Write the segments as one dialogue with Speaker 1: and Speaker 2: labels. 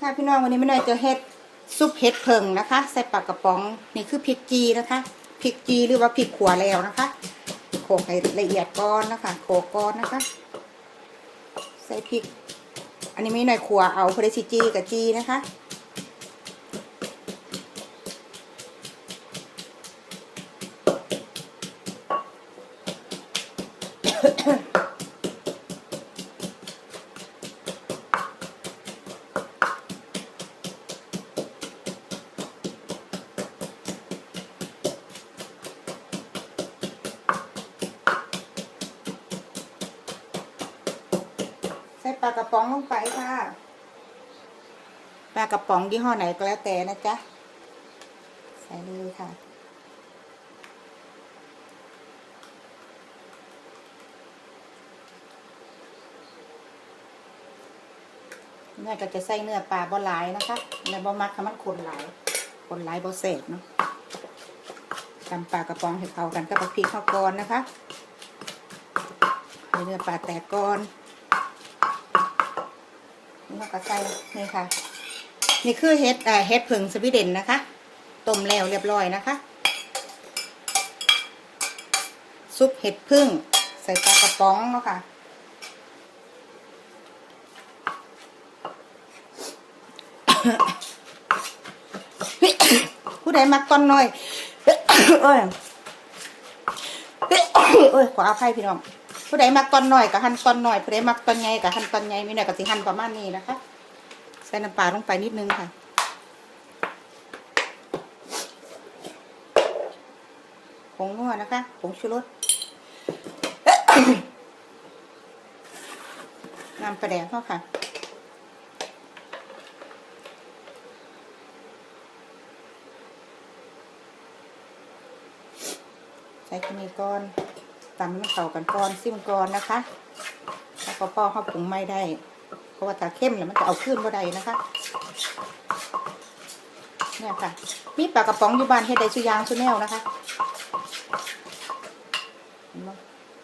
Speaker 1: ค่ะพี่น้องวันนี้ไม่น้อยจะเฮ็ดซุปเห็ดเพิงนะคะ ใส่ปากกระป๋องนี่คือพริกจีนะคะพริกจีหรือว่าพริกขัวแล้วนะคะโขกให้ละเอียดก้อนนะคะโขกก้อนนะคะ ใส่พริก อันนี้ไม่น้อยขัวเอาพรสิจีกับจีนะคะ ปลากระป๋องลงไปค่ะปลากระป๋องยี่ห้อไหนก็แล้วแต่นะจ๊ะ ใส่เลยค่ะ เนื้อก็จะใส่เนื้อปลาบ่หลายนะคะเนื้อบ่มักค่ะมันขนหลายขนหลายบ่เสพเนาะตำปลากระป๋องให้เข้ากันกับพริกข้าวกอนนะคะให้เนื้อปลาแตกก่อน นี่เราก็ใส่นี่ค่ะ นี่คือเฮ็ดเฮ็ดผึ่งสวีเดนนะคะ ต้มแล้วเรียบร้อยนะคะ ซุปเห็ดพึ่งใส่ปลากระป๋องเนาะค่ะ ผู้ใดมักตอนน้อย เอ้ยเอ้ยขออภัยพี่น้อง ผู้ใดมักตอนหน้อยกับหั่นตอนหน้อยผู้ใดมักตอนใหญ่กับหั่นตอนใหญ่มีหน่อยกับสิหั่นประมาณนี้นะคะ ใส่น้ำปลาลงไปนิดนึงค่ะผงนัวนะคะผงชูรสน้ำปลาแดกเข้าค่ะใส่ขมิ้นก้อน ตำให้มันเข้ากันก้อนซิมก้อนนะคะ แล้วก็พ่อเขาปรุงไม่ได้ เพราะว่าถ้าเข้มแล้วมันจะเอาขึ้นบ่ได้นะคะ เนี่ยค่ะ มีปลากระป๋องอยู่บ้านเฮ็ดได้สุยางสุแนวนะคะ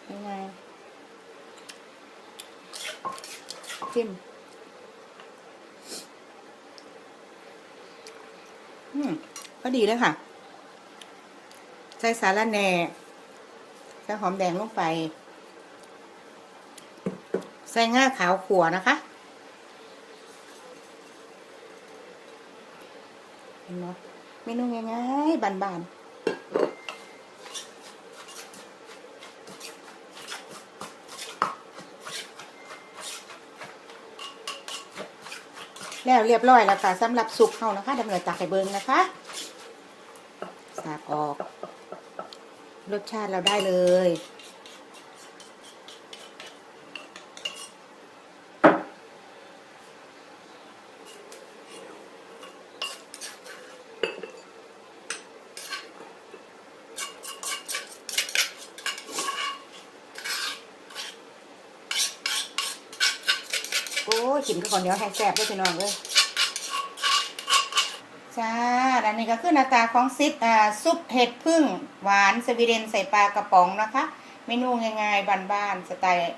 Speaker 1: เห็นไงจิ้มอืมก็ดีเลยค่ะ ใส่สาระแหน่ ใส่หอมแดงลงไป ใส่ง่าขาวขัวนะคะเห็นไหมเมนูง่ายๆบานๆแล้วเรียบร้อยแล้วค่ะสำหรับสุกเขานะคะดำเนินตักให้เบิงนะคะสากออก รสชาติเราได้เลย โอ้ยกินก็ก่อนเดียวให้แซ่บด้วยพี่น้องเลย จ้าอันนี้ก็คือหน้าตาของซิปอ่าซุปเห็ดพึ่งหวานสวีเดนใส่ปลากระป๋องนะคะ เมนูง่ายๆบ้านๆสไตล์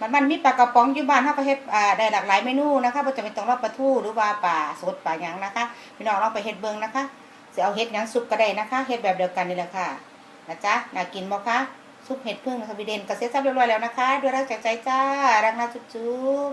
Speaker 1: บ้านๆมีปลากระป๋องอยู่บ้านเขาก็เฮ็ดอ่าได้หลากหลายเมนูนะคะบ่จำเป็นต้องรอบปลาทูหรือว่าปลาสดปลาหยังนะคะพี่น้องลองไปเฮ็ดเบิ่งนะคะสิเอาเฮ็ดหยังซุปก็ได้นะคะเฮ็ดแบบเดียวกันนี่แหละค่ะนะจ๊ะน่ากินบ่คะซุปเห็ดพึ่งสวีเดนก็เสร็จสับเรียบร้อยแล้วนะคะ ด้วยรักจากใจจ้ารักนะจุ๊บ